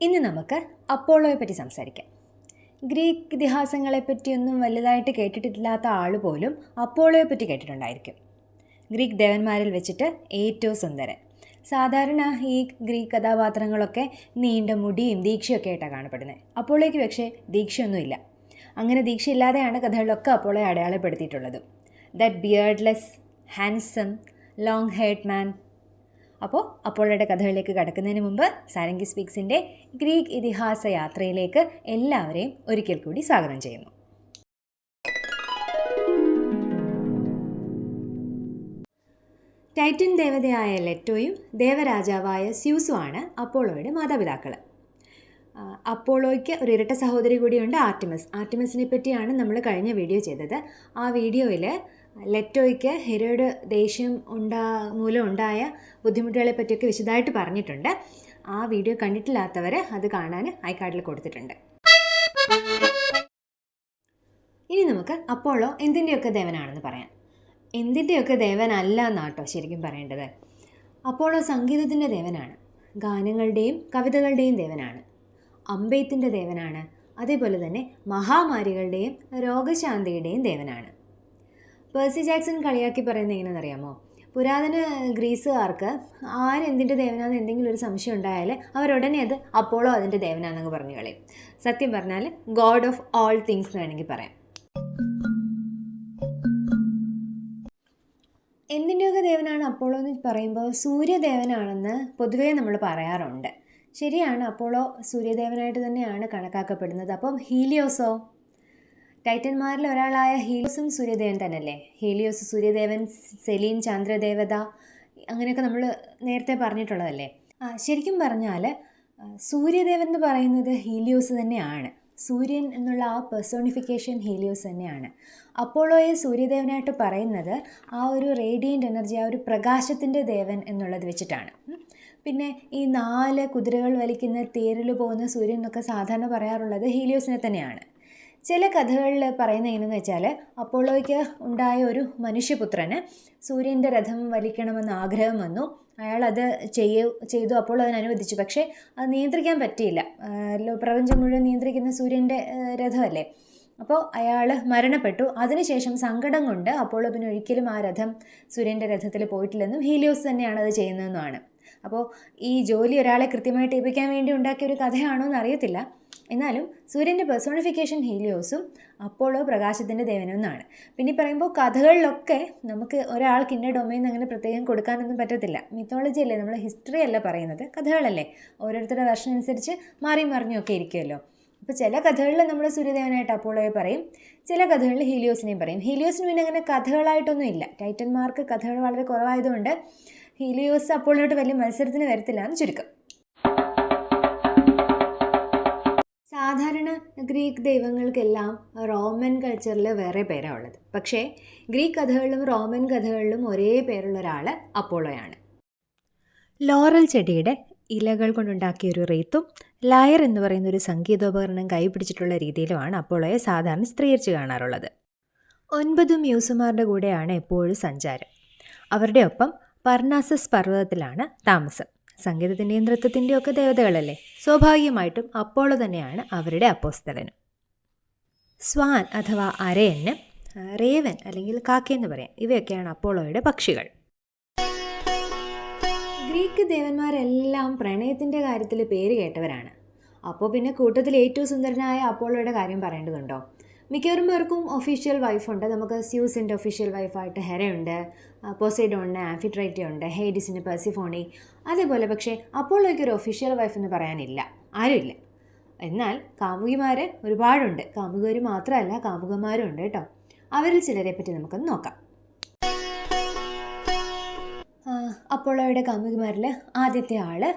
ഇന്ന് നമുക്ക് അപ്പോളോയെ പറ്റി സംസാരിക്കാം. ഗ്രീക്ക് ഇതിഹാസങ്ങളെപ്പറ്റിയൊന്നും വലുതായിട്ട് കേട്ടിട്ടില്ലാത്ത ആൾ പോലും അപ്പോളോയെ പറ്റി കേട്ടിട്ടുണ്ടായിരിക്കും. ഗ്രീക്ക് ദേവന്മാരിൽ വെച്ചിട്ട് ഏറ്റവും സുന്ദരൻ. സാധാരണ ഈ ഗ്രീക്ക് കഥാപാത്രങ്ങളൊക്കെ നീണ്ട മുടിയും ദീക്ഷയൊക്കെ ആയിട്ടാണ് കാണപ്പെടുന്നത് അപ്പോളോയ്ക്ക് പക്ഷേ ദീക്ഷയൊന്നുമില്ല. അങ്ങനെ ദീക്ഷയില്ലാതെയാണ് കഥകളിലൊക്കെ അപ്പോളോയെ അടയാളപ്പെടുത്തിയിട്ടുള്ളത്. That beardless handsome long haired man അപ്പോൾ അപ്പോളോയുടെ കഥകളിലേക്ക് കടക്കുന്നതിന് മുമ്പ് സാരംഗി സ്പീക്സിന്റെ ഗ്രീക്ക് ഇതിഹാസ യാത്രയിലേക്ക് എല്ലാവരെയും ഒരിക്കൽ കൂടി സ്വാഗതം ചെയ്യുന്നു. ടൈറ്റൻ ദേവതയായ ലെറ്റോയും ദേവരാജാവായ സ്യൂസുമാണ് അപ്പോളോയുടെ മാതാപിതാക്കൾ അപ്പോളോയ്ക്ക് ഒരു ഇരട്ട സഹോദരി കൂടിയുണ്ട് ആർട്ടിമസ് ആർട്ടിമസിനെ പറ്റിയാണ് നമ്മൾ കഴിഞ്ഞ വീഡിയോ ചെയ്തത്. ആ വീഡിയോയിൽ ലെറ്റോയ്ക്ക് ഹെരോയുടെ ദേഷ്യം ഉണ്ടാ മൂലം ഉണ്ടായ ബുദ്ധിമുട്ടുകളെ പറ്റിയൊക്കെ വിശദമായിട്ട് പറഞ്ഞിട്ടുണ്ട്. ആ വീഡിയോ കണ്ടിട്ടില്ലാത്തവർ അത് കാണാൻ ഐക്കാർഡിൽ കൊടുത്തിട്ടുണ്ട്. ഇനി നമുക്ക് അപ്പോളോ എന്തിന്റെയൊക്കെ ദേവനാണെന്ന് പറയാം. എന്തിന്റെയൊക്കെ ദേവനല്ല എന്നാട്ടോ ശരിക്കും പറയേണ്ടത്. അപ്പോളോ സംഗീതത്തിന്റെ ദേവനാണ്. ഗാനങ്ങളുടെയും കവിതകളുടെയും ദേവനാണ്. അമ്പെയ്ത്തിന്റെ ദേവനാണ്. അതേപോലെ തന്നെ മഹാമാരികളുടെയും രോഗശാന്തിയുടെയും ദേവനാണ്. പേഴ്സി ജാക്സൺ കളിയാക്കി പറയുന്നത് എങ്ങനെയാണെന്നറിയാമോ? പുരാതന ഗ്രീസുകാർക്ക് ആരെന്തിന്റെ ദേവനാന്ന് എന്തെങ്കിലും ഒരു സംശയം ഉണ്ടായാൽ അവരുടനെ അത് അപ്പോളോ അതിന്റെ ദേവനാണെന്ന് പറഞ്ഞു കളയും. സത്യം പറഞ്ഞാൽ ഗോഡ് ഓഫ് ഓൾ തിങ്സ് വേണമെങ്കിൽ പറയാം. എന്തിന്റെയൊക്കെ ദേവനാണ് അപ്പോളോ എന്ന് പറയുമ്പോൾ സൂര്യദേവനാണെന്ന് പൊതുവേ നമ്മൾ പറയാറുണ്ട്. ശരിയാണ് അപ്പോളോ സൂര്യദേവനായിട്ട് തന്നെയാണ് കണക്കാക്കപ്പെടുന്നത്. അപ്പം ഹീലിയോസോ? ടൈറ്റന്മാരിൽ ഒരാളായ ഹീലിയോസും സൂര്യദേവൻ തന്നെയല്ലേ? ഹീലിയോസ് സൂര്യദേവൻ സെലീൻ ചന്ദ്രദേവത അങ്ങനെയൊക്കെ നമ്മൾ നേരത്തെ പറഞ്ഞിട്ടുള്ളതല്ലേ? ആ ശരിക്കും പറഞ്ഞാൽ സൂര്യദേവൻ എന്ന് പറയുന്നത് ഹീലിയോസ് തന്നെയാണ്. സൂര്യൻ എന്നുള്ള ആ പെർസോണിഫിക്കേഷൻ ഹീലിയോസ് തന്നെയാണ്. അപ്പോളോയെ സൂര്യദേവനായിട്ട് പറയുന്നത് ആ ഒരു റേഡിയന്റ് എനർജി ആ ഒരു പ്രകാശത്തിന്റെ ദേവൻ എന്നുള്ളത് വെച്ചിട്ടാണ്. പിന്നെ ഈ നാല് കുതിരകൾ വലിക്കുന്ന തേരിൽ പോകുന്ന സൂര്യൻ എന്നൊക്കെ സാധാരണ പറയാറുള്ളത് ഹീലിയോസിനെ തന്നെയാണ്. ചില കഥകളിൽ പറയുന്ന എങ്ങനെയെന്ന് വെച്ചാൽ അപ്പോളോയ്ക്ക് ഉണ്ടായ ഒരു മനുഷ്യപുത്രന് സൂര്യന്റെ രഥം വലിക്കണമെന്ന് ആഗ്രഹം വന്നു. അയാൾ അത് ചെയ്യ ചെയ്തു. അപ്പോൾ അതിന് അനുവദിച്ചു. പക്ഷേ അത് നിയന്ത്രിക്കാൻ പറ്റിയില്ല. പ്രപഞ്ചം മുഴുവൻ നിയന്ത്രിക്കുന്ന സൂര്യന്റെ രഥമല്ലേ? അപ്പോൾ അയാൾ മരണപ്പെട്ടു. അതിനുശേഷം സങ്കടം കൊണ്ട് അപ്പോളോ പിന്നെ ഒരിക്കലും ആ രഥം സൂര്യന്റെ രഥത്തിൽ പോയിട്ടില്ലെന്നും ഹീലിയോസ് തന്നെയാണ് അത് ചെയ്യുന്നതെന്നുമാണ്. അപ്പോൾ ഈ ജോലി ഒരാളെ കൃത്യമായിട്ട് ഏൽപ്പിക്കാൻ വേണ്ടി ഉണ്ടാക്കിയ ഒരു കഥയാണോ എന്ന് അറിയത്തില്ല. എന്നാലും സൂര്യന്റെ പെർസോണിഫിക്കേഷൻ ഹീലിയോസും അപ്പോളോ പ്രകാശത്തിന്റെ ദേവനെന്നാണ്. പിന്നെ പറയുമ്പോൾ കഥകളിലൊക്കെ നമുക്ക് ഒരാൾക്ക് ഇന്ന ഡൊമൈൻ അങ്ങനെ പ്രത്യേകം കൊടുക്കാനൊന്നും പറ്റത്തില്ല. മിത്തോളജി അല്ലേ നമ്മൾ ഹിസ്റ്ററി അല്ല പറയുന്നത് കഥകളല്ലേ. ഓരോരുത്തരുടെ വർഷം അനുസരിച്ച് മാറി മറിഞ്ഞൊക്കെ ഇരിക്കുമല്ലോ അപ്പോൾ ചില കഥകളിൽ നമ്മൾ സൂര്യദേവനായിട്ട് അപ്പോളോയെ പറയും ചില കഥകളിൽ ഹീലിയോസിനെയും പറയും. ഹീലിയോസിന് പിന്നെ അങ്ങനെ കഥകളായിട്ടൊന്നും ഇല്ല. ടൈറ്റന്മാർക്ക് കഥകൾ വളരെ കുറവായതുകൊണ്ട് ഹീലിയോസ് അപ്പോളോട്ട് വലിയ മത്സരത്തിന് വരത്തില്ല എന്ന് ചുരുക്കം. സാധാരണ ഗ്രീക്ക് ദൈവങ്ങൾക്കെല്ലാം റോമൻ കൾച്ചറിൽ വേറെ പേരാണ് ഉള്ളത്. പക്ഷേ ഗ്രീക്ക് കഥകളിലും റോമൻ കഥകളിലും ഒരേ പേരുള്ള ഒരാൾ അപ്പോളോയാണ്. ലോറൽ ചെടിയുടെ ഇലകൾ കൊണ്ടുണ്ടാക്കിയ ഒരു റീത്തും ലയർ എന്ന് പറയുന്ന ഒരു സംഗീതോപകരണം കൈപിടിച്ചിട്ടുള്ള രീതിയിലുമാണ് അപ്പോളോയെ സാധാരണ സ്ത്രീകരിച്ച് കാണാറുള്ളത്. ഒൻപത് മ്യൂസുമാരുടെ കൂടെയാണ് എപ്പോഴും സഞ്ചാരം. അവരുടെ ഒപ്പം പർണാസസ് പർവതത്തിലാണ് താമസം. സംഗീതത്തിന്റെയും നൃത്തത്തിന്റെയും ഒക്കെ ദേവതകളല്ലേ? സ്വാഭാവികമായിട്ടും അപ്പോളോ തന്നെയാണ് അവരുടെ അപ്പോസ്തലനും. സ്വാൻ അഥവാ അരയന് റേവൻ അല്ലെങ്കിൽ കാക്കയെന്ന് പറയാം. ഇവയൊക്കെയാണ് അപ്പോളോയുടെ പക്ഷികൾ. ഗ്രീക്ക് ദേവന്മാരെല്ലാം പ്രണയത്തിന്റെ കാര്യത്തിൽ പേര് കേട്ടവരാണ്. അപ്പോൾ പിന്നെ കൂട്ടത്തിൽ ഏറ്റവും സുന്ദരനായ അപ്പോളോയുടെ കാര്യം പറയേണ്ടതുണ്ടോ? മിക്കവരും പേർക്കും ഒഫീഷ്യൽ വൈഫുണ്ട് നമുക്ക് സ്യൂസിന്റെ ഒഫീഷ്യൽ വൈഫായിട്ട് ഹെരയുണ്ട്. പോസൈഡോണിന് ആംഫിട്രൈറ്റി ഉണ്ട് ഹെയ്ഡിസിന് പെർസിഫോണി അതേപോലെ പക്ഷേ അപ്പോളോയ്ക്ക് ഒരു ഒഫീഷ്യൽ വൈഫ് എന്ന് പറയാനില്ല. ആരുമില്ല. എന്നാൽ കാമുകിമാർ ഒരുപാടുണ്ട്. കാമുകര് മാത്രമല്ല കാമുകന്മാരും ഉണ്ട് കേട്ടോ. അവരിൽ ചിലരെ പറ്റി നമുക്കൊന്ന് നോക്കാം. അപ്പോളോയുടെ കാമുകിമാരിൽ ആദ്യത്തെ ആൾ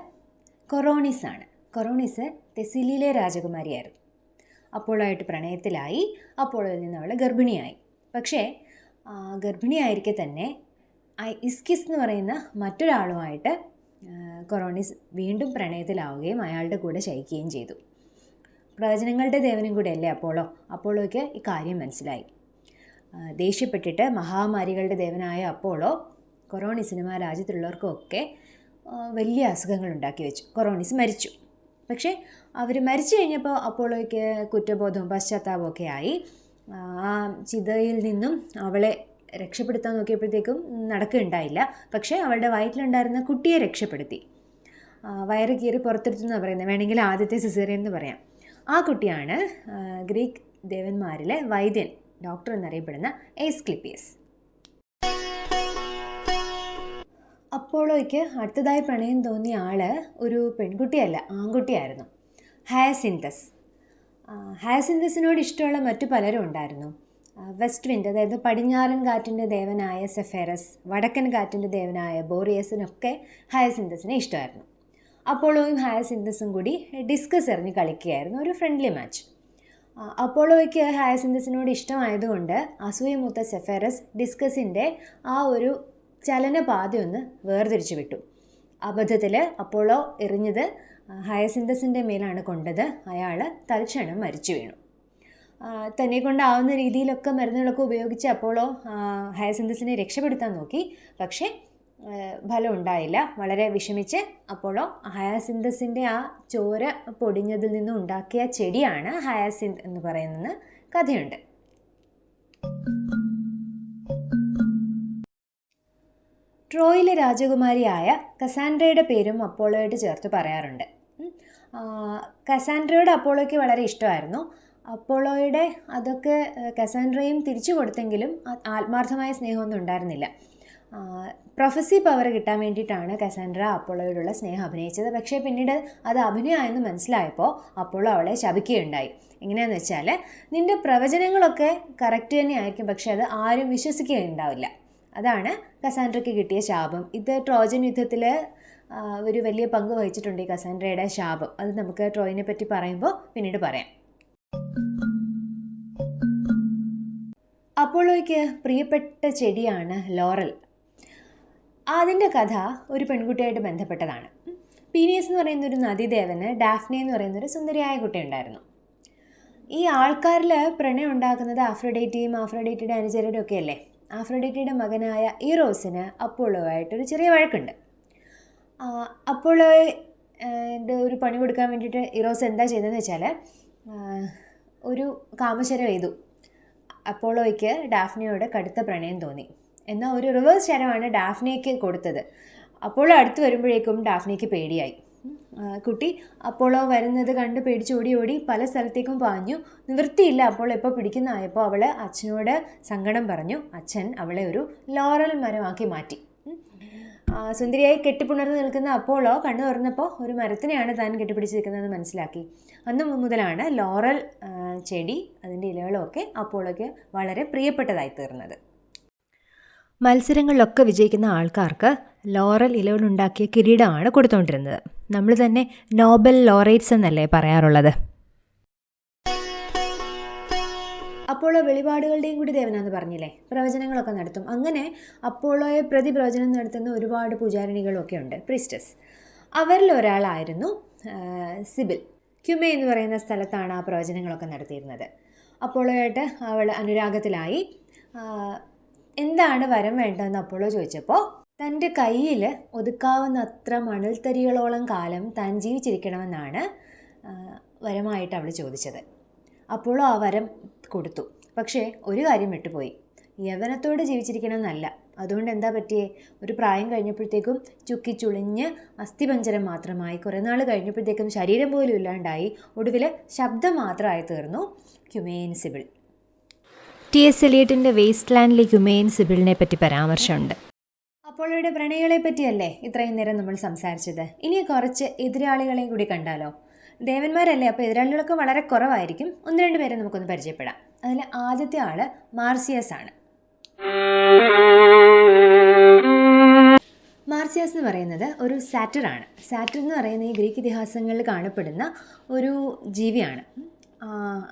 കൊറോണിസ് ആണ്. കൊറോണിസ് തെസിലിയിലെ രാജകുമാരിയായിരുന്നു. അപ്പോളോയായിട്ട് പ്രണയത്തിലായി. അപ്പോളോയിൽ നിന്ന് അവൾ ഗർഭിണിയായി. പക്ഷേ ഗർഭിണിയായിരിക്കെ തന്നെ ഇസ്കിസ് എന്ന് പറയുന്ന മറ്റൊരാളുമായിട്ട് കൊറോണിസ് വീണ്ടും പ്രണയത്തിലാവുകയും അയാളുടെ കൂടെ ശയിക്കുകയും ചെയ്തു. പ്രവചനങ്ങളുടെ ദേവനും കൂടെ അല്ലേ അപ്പോളോ? അപ്പോളോയ്ക്ക് ഈ കാര്യം മനസ്സിലായി. ദേഷ്യപ്പെട്ടിട്ട് മഹാമാരികളുടെ ദേവനായ അപ്പോളോ കൊറോണിസിനും ആ രാജ്യത്തുള്ളവർക്കുമൊക്കെ വലിയ അസുഖങ്ങൾ ഉണ്ടാക്കി വെച്ചു. കൊറോണിസ് മരിച്ചു. പക്ഷേ അവർ മരിച്ചു കഴിഞ്ഞപ്പോൾ അപ്പോളോയ്ക്ക് കുറ്റബോധവും പശ്ചാത്താപമൊക്കെ ആയി. ആ ചിതയിൽ നിന്നും അവളെ രക്ഷപ്പെടുത്താൻ നോക്കിയപ്പോഴത്തേക്കും നടക്കുകയുണ്ടായില്ല. പക്ഷേ അവളുടെ വയറ്റിലുണ്ടായിരുന്ന കുട്ടിയെ രക്ഷപ്പെടുത്തി. വയറ് കീറി പുറത്തെടുത്തു എന്നാണ് പറയുന്നത്. വേണമെങ്കിൽ ആദ്യത്തെ സിസേറിയൻ എന്ന് പറയാം. ആ കുട്ടിയാണ് ഗ്രീക്ക് ദേവന്മാരിലെ വൈദ്യൻ ഡോക്ടർ എന്നറിയപ്പെടുന്ന എയ്സ്ക്ലിപ്പിയസ് അപ്പോളോയ്ക്ക് അടുത്തതായി പ്രണയം തോന്നിയ ആൾ ഒരു പെൺകുട്ടിയല്ല ആൺകുട്ടിയായിരുന്നു. ഹയസിന്തസ്. ഹയസിന്തസിനോട് ഇഷ്ടമുള്ള മറ്റു പലരും ഉണ്ടായിരുന്നു. വെസ്റ്റ് വിൻഡ് അതായത് പടിഞ്ഞാറൻ കാറ്റിന്റെ ദേവനായ സെഫേറസ് വടക്കൻ കാറ്റിന്റെ ദേവനായ ബോറിയസിനൊക്കെ ഹയസിന്തസിനെ ഇഷ്ടമായിരുന്നു. അപ്പോളോയും ഹയസിന്തസും കൂടി ഡിസ്കസ് എറിഞ്ഞ് കളിക്കുകയായിരുന്നു ഒരു ഫ്രണ്ട്ലി മാച്ച് അപ്പോളോയ്ക്ക് ഹയസിന്തസിനോട് ഇഷ്ടമായതുകൊണ്ട് അസൂയമൂത്ത സെഫേറസ് ഡിസ്കസിന്റെ ആ ഒരു ചലനപാതയൊന്ന് വേർതിരിച്ചു വിട്ടു. അബദ്ധത്തിൽ അപ്പോളോ എറിഞ്ഞത് ഹയസിന്തസിന്റെ മേലാണ് കൊണ്ടത് അയാൾ തൽക്ഷണം മരിച്ചു വീണു. തന്നെ കൊണ്ടാവുന്ന രീതിയിലൊക്കെ മരുന്നുകളൊക്കെ ഉപയോഗിച്ച് അപ്പോളോ ഹയസിന്തസിനെ രക്ഷപ്പെടുത്താൻ നോക്കി. പക്ഷേ ഫലം ഉണ്ടായില്ല. വളരെ വിഷമിച്ച് അപ്പോളോ ഹയാസിന്തസിന്റെ ആ ചോര പൊടിഞ്ഞതിൽ നിന്നും ഉണ്ടാക്കിയ ചെടിയാണ് ഹയാസിന്ത് എന്ന് പറയുന്ന കഥയുണ്ട്. ട്രോയിലെ രാജകുമാരിയായ കസാൻഡ്രയുടെ പേരും അപ്പോളോയായിട്ട് ചേർത്ത് പറയാറുണ്ട്. കസാൻഡ്രയോട് അപ്പോളോയ്ക്ക് വളരെ ഇഷ്ടമായിരുന്നു. അപ്പോളോയുടെ അതൊക്കെ കസാൻഡ്രയും തിരിച്ചു കൊടുത്തെങ്കിലും ആത്മാർത്ഥമായ സ്നേഹമൊന്നും ഉണ്ടായിരുന്നില്ല. പ്രൊഫസി പവർ കിട്ടാൻ വേണ്ടിയിട്ടാണ് കസാൻഡ്ര അപ്പോളോയോടുള്ള സ്നേഹം അഭിനയിച്ചത്. പക്ഷേ പിന്നീട് അത് അഭിനയമായെന്ന് മനസ്സിലായപ്പോൾ അപ്പോളോ അവളെ ശപിക്കുകയുണ്ടായി. എങ്ങനെയാണെന്ന് വെച്ചാൽ നിന്റെ പ്രവചനങ്ങളൊക്കെ കറക്റ്റ് തന്നെ ആയിരിക്കും പക്ഷേ അത് ആരും വിശ്വസിക്കുകയുണ്ടാവില്ല. അതാണ് കസാൻഡ്രയ്ക്ക് കിട്ടിയ ശാപം. ഇത് ട്രോജൻ യുദ്ധത്തിൽ ഒരു വലിയ പങ്ക് വഹിച്ചിട്ടുണ്ട് ഈ കസാൻഡ്രയുടെ ശാപം. അത് നമുക്ക് ട്രോയിനെ പറ്റി പറയുമ്പോൾ പിന്നീട് പറയാം. അപ്പോളോയ്ക്ക് പ്രിയപ്പെട്ട ചെടിയാണ് ലോറൽ. അതിന്റെ കഥ ഒരു പെൺകുട്ടിയായിട്ട് ബന്ധപ്പെട്ടതാണ്. പീനിയസ് എന്ന് പറയുന്ന ഒരു നദീദേവന് ഡാഫ്നെ എന്ന് പറയുന്ന ഒരു സുന്ദരിയായ കുട്ടിയുണ്ടായിരുന്നു ഈ ആൾക്കാരിൽ പ്രണയം ഉണ്ടാക്കുന്നത് ആഫ്രോഡേറ്റിയും ആഫ്രോഡേറ്റിയുടെ അനുചരയുടെ ഒക്കെ അല്ലേ ആഫ്രോഡേറ്റിയുടെ മകനായ ഈറോസിന് അപ്പോളോ ആയിട്ടൊരു ചെറിയ വഴക്കുണ്ട്. അപ്പോളോ ഒരു പണി കൊടുക്കാൻ വേണ്ടിയിട്ട് ഇറോസ് എന്താ ചെയ്തതെന്ന് വെച്ചാൽ ഒരു കാമശരം എയ്തു. അപ്പോളോയ്ക്ക് ഡാഫ്നയോട് കടുത്ത പ്രണയം തോന്നി. എന്നാൽ ഒരു റിവേഴ്സ് ശരമാണ് ഡാഫ്നയ്ക്ക് കൊടുത്തത്. അപ്പോളോ അടുത്ത് വരുമ്പോഴേക്കും ഡാഫ്നയ്ക്ക് പേടിയായി. കുട്ടി അപ്പോളോ വരുന്നത് കണ്ട് പേടിച്ച് ഓടി ഓടി പല സ്ഥലത്തേക്കും പാഞ്ഞു. നിവൃത്തിയില്ല അപ്പോൾ ഇപ്പോൾ പിടിക്കുന്നതായപ്പോൾ അവൾ അച്ഛനോട് സങ്കടം പറഞ്ഞു. അച്ഛൻ അവളെ ഒരു ലോറൽ മരമാക്കി മാറ്റി. സുന്ദരിയായി കെട്ടിപ്പുണർന്ന് നിൽക്കുന്ന അപ്പോളോ കണ്ണു തുറന്നപ്പോൾ ഒരു മരത്തിനെയാണ് താൻ കെട്ടിപ്പിടിച്ചിരിക്കുന്നതെന്ന് മനസ്സിലാക്കി. അന്ന് മുതലാണ് ലോറൽ ചെടി അതിന്റെ ഇലകളൊക്കെ അപ്പോളോയ്ക്ക് വളരെ പ്രിയപ്പെട്ടതായി തീർന്നത്. മത്സരങ്ങളിലൊക്കെ വിജയിക്കുന്ന ആൾക്കാർക്ക് ലോറൽ ഇലകളുണ്ടാക്കിയ കിരീടമാണ് കൊടുത്തുകൊണ്ടിരുന്നത് നമ്മൾ തന്നെ നോബൽ ലോറേറ്റ്സ് എന്നല്ലേ പറയാറുള്ളത്. അപ്പോളോ വെളിപാടുകളുടെയും കൂടി ദേവനാന്ന് പറഞ്ഞില്ലേ? പ്രവചനങ്ങളൊക്കെ നടത്തും. അങ്ങനെ അപ്പോളോയെ പ്രതി പ്രവചനം നടത്തുന്ന ഒരുപാട് പൂജാരിണികളൊക്കെ ഉണ്ട്. പ്രിസ്റ്റസ് അവരിൽ ഒരാളായിരുന്നു സിബിൽ. ക്യുമെ എന്ന് പറയുന്ന സ്ഥലത്താണ് ആ പ്രവചനങ്ങളൊക്കെ നടത്തിയിരുന്നത്. അപ്പോളോയായിട്ട് അവൾ അനുരാഗത്തിലായി. എന്താണ് വരം വേണ്ടതെന്ന് അപ്പോളോ ചോദിച്ചപ്പോൾ തന്റെ കയ്യിൽ ഒതുക്കാവുന്ന അത്ര മണൽത്തരികളോളം കാലം താൻ ജീവിച്ചിരിക്കണമെന്നാണ് വരമായിട്ട് അവൾ ചോദിച്ചത്. അപ്പോളോ ആ വരം കൊടുത്തു. പക്ഷേ ഒരു കാര്യം വിട്ടുപോയി. യവനത്തോടെ ജീവിച്ചിരിക്കണമെന്നല്ല. അതുകൊണ്ട് എന്താ പറ്റിയേ? ഒരു പ്രായം കഴിഞ്ഞപ്പോഴത്തേക്കും ചുക്കി ചുളിഞ്ഞ് അസ്ഥിപഞ്ചരം മാത്രമായി കുറേ നാൾ കഴിഞ്ഞപ്പോഴത്തേക്കും ശരീരം പോലും ഇല്ലാണ്ടായി ഒടുവിൽ ശബ്ദം മാത്രമായി തീർന്നു ക്യുമേൻ സിബിൾ. ടി എസ് എലിയറ്റിന്റെ വേസ്റ്റ് ലാൻഡിലെ ക്യുമേൻ സിബിളിനെ പറ്റി പരാമർശമുണ്ട്. അപ്പോളയുടെ പ്രണയികളെ പറ്റിയല്ലേ ഇത്രയും നേരം നമ്മൾ സംസാരിച്ചത്? ഇനി കുറച്ച് എതിരാളികളെയും കൂടി കണ്ടാലോ? ദേവന്മാരല്ലേ? അപ്പോൾ എതിരാളികളൊക്കെ വളരെ കുറവായിരിക്കും. ഒന്ന് രണ്ട് പേരെ നമുക്കൊന്ന് പരിചയപ്പെടാം. അതിൽ ആദ്യത്തെ ആൾ മാർസിയസ് ആണ് മാർസിയാസ് എന്ന് പറയുന്നത് ഒരു സാറ്ററാണ് സാറ്റർ എന്ന് പറയുന്ന ഈ ഗ്രീക്ക് ഇതിഹാസങ്ങളിൽ കാണപ്പെടുന്ന ഒരു ജീവിയാണ്.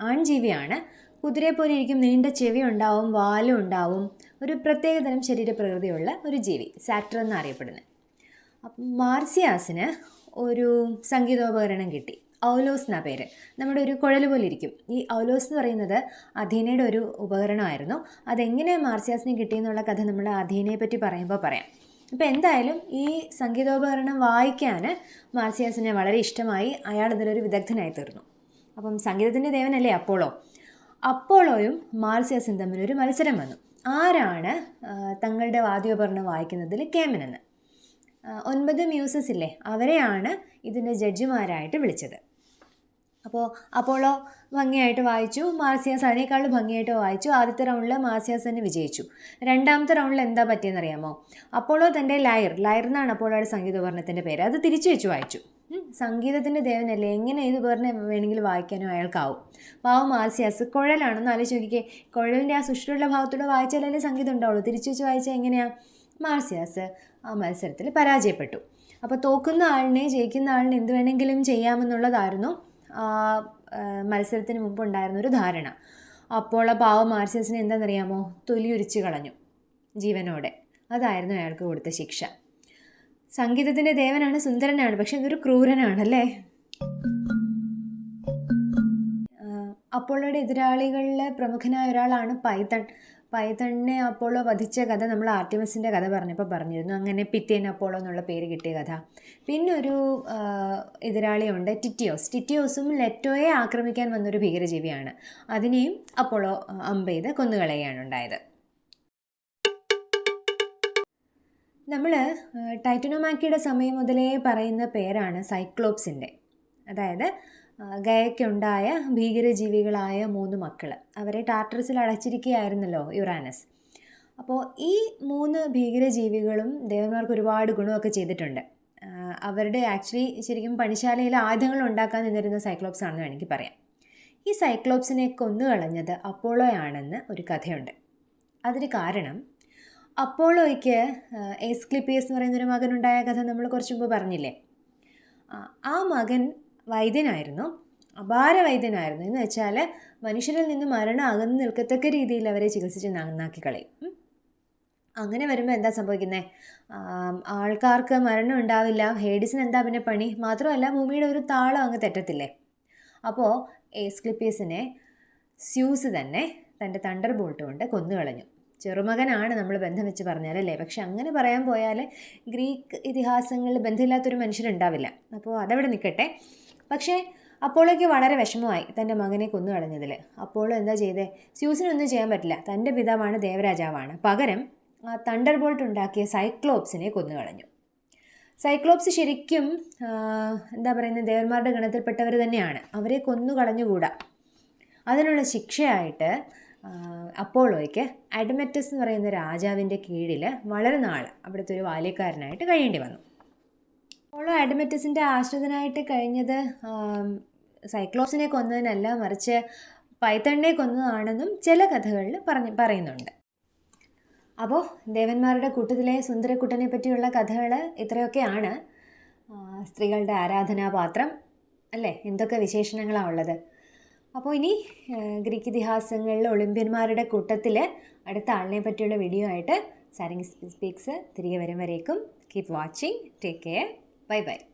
ആൺജീവിയാണ്. കുതിരയെ പോലെ ഇരിക്കും നീണ്ട ചെവി ഉണ്ടാവും വാലും ഉണ്ടാവും. ഒരു പ്രത്യേകതരം ശരീരപ്രകൃതിയുള്ള ഒരു ജീവി സാറ്റർ എന്നറിയപ്പെടുന്നത് അപ്പം മാർസിയാസിന് ഒരു സംഗീതോപകരണം കിട്ടി. ഔലോസ് എന്നാ പേര്. നമ്മുടെ ഒരു കുഴൽ പോലെ ഇരിക്കും. ഈ ഔലോസ് എന്ന് പറയുന്നത് അധീനയുടെ ഒരു ഉപകരണമായിരുന്നു. അതെങ്ങനെ മാർസിയാസിന് കിട്ടിയെന്നുള്ള കഥ നമ്മൾ അധീനയെ പറ്റി പറയുമ്പോൾ പറയാം. അപ്പോൾ എന്തായാലും ഈ സംഗീതോപകരണം വായിക്കാൻ മാർസിയാസിനെ വളരെ ഇഷ്ടമായി. അയാൾ ഇതിലൊരു വിദഗ്ധനായി തീർന്നു. അപ്പം സംഗീതത്തിന്റെ ദേവനല്ലേ അപ്പോളോ? അപ്പോളോയും മാർസിയാസും തമ്മിലൊരു മത്സരം വന്നു. ആരാണ് തങ്ങളുടെ വാദ്യോപകരണം വായിക്കുന്നതിൽ കേമനെന്ന്? ഒൻപത് മ്യൂസസ് ഇല്ലേ അവരെയാണ് ഇതിന്റെ ജഡ്ജിമാരായിട്ട് വിളിച്ചത്. അപ്പോൾ അപ്പോളോ ഭംഗിയായിട്ട് വായിച്ചു. മാർസിയാസ് അതിനേക്കാളും ഭംഗിയായിട്ട് വായിച്ചു. ആദ്യത്തെ റൗണ്ടിൽ മാർസിയാസ് തന്നെ വിജയിച്ചു. രണ്ടാമത്തെ റൗണ്ടിൽ എന്താ പറ്റിയെന്നറിയാമോ? അപ്പോളോ തന്റെ ലയർ. ലയർ എന്നാണ് അപ്പോളോയുടെ സംഗീതോപകരണത്തിന്റെ പേര്. അത് തിരിച്ചു വെച്ച് വായിച്ചു. സംഗീതത്തിന്റെ ദേവനല്ലേ? എങ്ങനെ ഏത് ഉപകരണം വേണമെങ്കിലും വായിക്കാനും അയാൾക്കാവും. പാവം മാർസിയാസ്. കുഴലാണെന്ന് ആലോചിച്ച് നോക്കിക്കേ. കുഴലിന്റെ ആ സുഷ്ടിയുള്ള ഭാഗത്തൂടെ വായിച്ചാലല്ലേ സംഗീതം ഉണ്ടാവുള്ളൂ. തിരിച്ചു വെച്ച് വായിച്ചാൽ എങ്ങനെയാണ് മാർസിയാസ് ആ മത്സരത്തിൽ പരാജയപ്പെട്ടു. അപ്പോൾ തോക്കുന്ന ആളിനെ ജയിക്കുന്ന ആളിനെ എന്ത് വേണമെങ്കിലും ചെയ്യാമെന്നുള്ളതായിരുന്നു. മത്സരത്തിന് മുമ്പ് ഉണ്ടായിരുന്ന ഒരു ധാരണ. അപ്പോൾ ആ പാവം മാർസിയസിനെ എന്താണെന്നറിയാമോ? തൊലിയുരിച്ച് കളഞ്ഞു ജീവനോടെ. അതായിരുന്നു അയാൾക്ക് കൊടുത്ത ശിക്ഷ. സംഗീതത്തിന്റെ ദേവനാണ് സുന്ദരനാണ് പക്ഷെ ഇതൊരു ക്രൂരനാണല്ലേ? അപ്പോളോയുടെ എതിരാളികളിലെ പ്രമുഖനായ ഒരാളാണ് പൈതൺ. പൈതണിനെ അപ്പോളോ വധിച്ച കഥ നമ്മൾ ആർട്ടിമസിന്റെ കഥ പറഞ്ഞപ്പോൾ പറഞ്ഞിരുന്നു. അങ്ങനെ പിറ്റേൻ അപ്പോളോ എന്നുള്ള പേര് കിട്ടിയ കഥ. പിന്നെ ഒരു എതിരാളിയുണ്ട് ടിറ്റിയോസ്. ടിറ്റിയോസും ലെറ്റോയെ ആക്രമിക്കാൻ വന്നൊരു ഭീകരജീവിയാണ്. അതിനെയും അപ്പോളോ അമ്പ ചെയ്ത് കൊന്നുകളയുകയാണ് ഉണ്ടായത്. നമ്മൾ ടൈറ്റനോമാക്കിയുടെ സമയം മുതലേ പറയുന്ന പേരാണ് സൈക്ലോപ്സിന്റെ അതായത് ആ, ഗയയ്ക്കുണ്ടായ ഭീകരജീവികളായ മൂന്ന് മക്കൾ അവരെ ടാർട്ടറസിൽ അടച്ചിരിക്കുകയായിരുന്നല്ലോ യുറാനസ് അപ്പോൾ ഈ മൂന്ന് ഭീകരജീവികളും ദേവന്മാർക്ക് ഒരുപാട് ഗുണമൊക്കെ ചെയ്തിട്ടുണ്ട്. അവരുടെ ആക്ച്വലി ശരിക്കും പണിശാലയിൽ ആയുധങ്ങൾ ഉണ്ടാക്കാൻ നിന്നിരുന്ന സൈക്ലോപ്സ് ആണെന്ന് വേണമെങ്കിൽ പറയാം. ഈ സൈക്ലോപ്സിനെ കൊന്നുകളഞ്ഞത് അപ്പോളോയാണെന്ന് ഒരു കഥയുണ്ട്. അതിന് കാരണം അപ്പോളോയ്ക്ക് എസ്ക്ലിപ്പിയസ് എന്ന് പറയുന്നൊരു മകനുണ്ടായ കഥ നമ്മൾ കുറച്ച് മുമ്പ് പറഞ്ഞില്ലേ? ആ മകൻ വൈദ്യനായിരുന്നു അപാര വൈദ്യനായിരുന്നു. എന്ന് വെച്ചാൽ മനുഷ്യരിൽ നിന്ന് മരണം അകന്ന് നിൽക്കത്തക്ക രീതിയിൽ അവരെ ചികിത്സിച്ച് നന്നാക്കി കളയും. അങ്ങനെ വരുമ്പോൾ എന്താ സംഭവിക്കുന്നത് ആൾക്കാർക്ക് മരണം ഉണ്ടാവില്ല. ഹേഡിസിന് എന്താ പിന്നെ പണി? മാത്രമല്ല ഭൂമിയുടെ ഒരു താളം അങ്ങ് തെറ്റത്തില്ലേ? അപ്പോൾ എസ്ക്ലിപ്പീസിനെ സ്യൂസ് തന്നെ തന്റെ തണ്ടർ ബോൾട്ട് കൊണ്ട് കൊന്നുകളഞ്ഞു ചെറുമകനാണ് നമ്മൾ ബന്ധം വെച്ച് പറഞ്ഞാലല്ലേ പക്ഷെ അങ്ങനെ പറയാൻ പോയാൽ ഗ്രീക്ക് ഇതിഹാസങ്ങളിൽ ബന്ധമില്ലാത്തൊരു മനുഷ്യരുണ്ടാവില്ല അപ്പോൾ അതവിടെ നിൽക്കട്ടെ. പക്ഷേ അപ്പോളേക്ക് വളരെ വിഷമമായി തന്റെ മകനെ കൊന്നു കളഞ്ഞതിൽ അപ്പോളോ എന്താ ചെയ്തേ? സ്യൂസിനൊന്നും ചെയ്യാൻ പറ്റില്ല. തന്റെ പിതാവാണ് ദേവരാജാവാണ്. പകരം തണ്ടർ ബോൾട്ട് ഉണ്ടാക്കിയ സൈക്ലോപ്സിനെ കൊന്നു കളഞ്ഞു സൈക്ലോപ്സ് ശരിക്കും എന്താ പറയുന്നത് ദേവന്മാരുടെ ഗണത്തിൽപ്പെട്ടവർ തന്നെയാണ്. അവരെ കൊന്നു കളഞ്ഞുകൂടാ അതിനുള്ള ശിക്ഷയായിട്ട് അപ്പോളോയ്ക്ക് അഡ്മെറ്റസ് എന്ന് പറയുന്ന രാജാവിന്റെ കീഴിൽ വളരെ നാൾ അവിടുത്തെ ഒരു ബാല്യക്കാരനായിട്ട് കഴിയേണ്ടി വന്നു. അപ്പോളോ ആഡമറ്റസിന്റെ ആശ്രിതനായിട്ട് കഴിഞ്ഞത് സൈക്ലോസിനെ കൊന്നതിനല്ല മറിച്ച് പൈത്തണിനെ കൊന്നതാണെന്നും ചില കഥകളിൽ പറഞ്ഞ് പറയുന്നുണ്ട്. അപ്പോൾ ദേവന്മാരുടെ കൂട്ടത്തിലെ സുന്ദരക്കുട്ടനെ പറ്റിയുള്ള കഥകൾ ഇത്രയൊക്കെയാണ്. സ്ത്രീകളുടെ ആരാധനാപാത്രം അല്ലേ? എന്തൊക്കെ വിശേഷണങ്ങളാണ് ഉള്ളത്? അപ്പോൾ ഇനി ഗ്രീക്ക് ഇതിഹാസങ്ങളിൽ ഒളിമ്പ്യന്മാരുടെ കൂട്ടത്തിൽ അടുത്ത ആളിനെ പറ്റിയുള്ള വീഡിയോ ആയിട്ട് സാരിങ് സ്പീക്സ് തിരികെ വരും വരേക്കും. Keep watching take care Bye bye.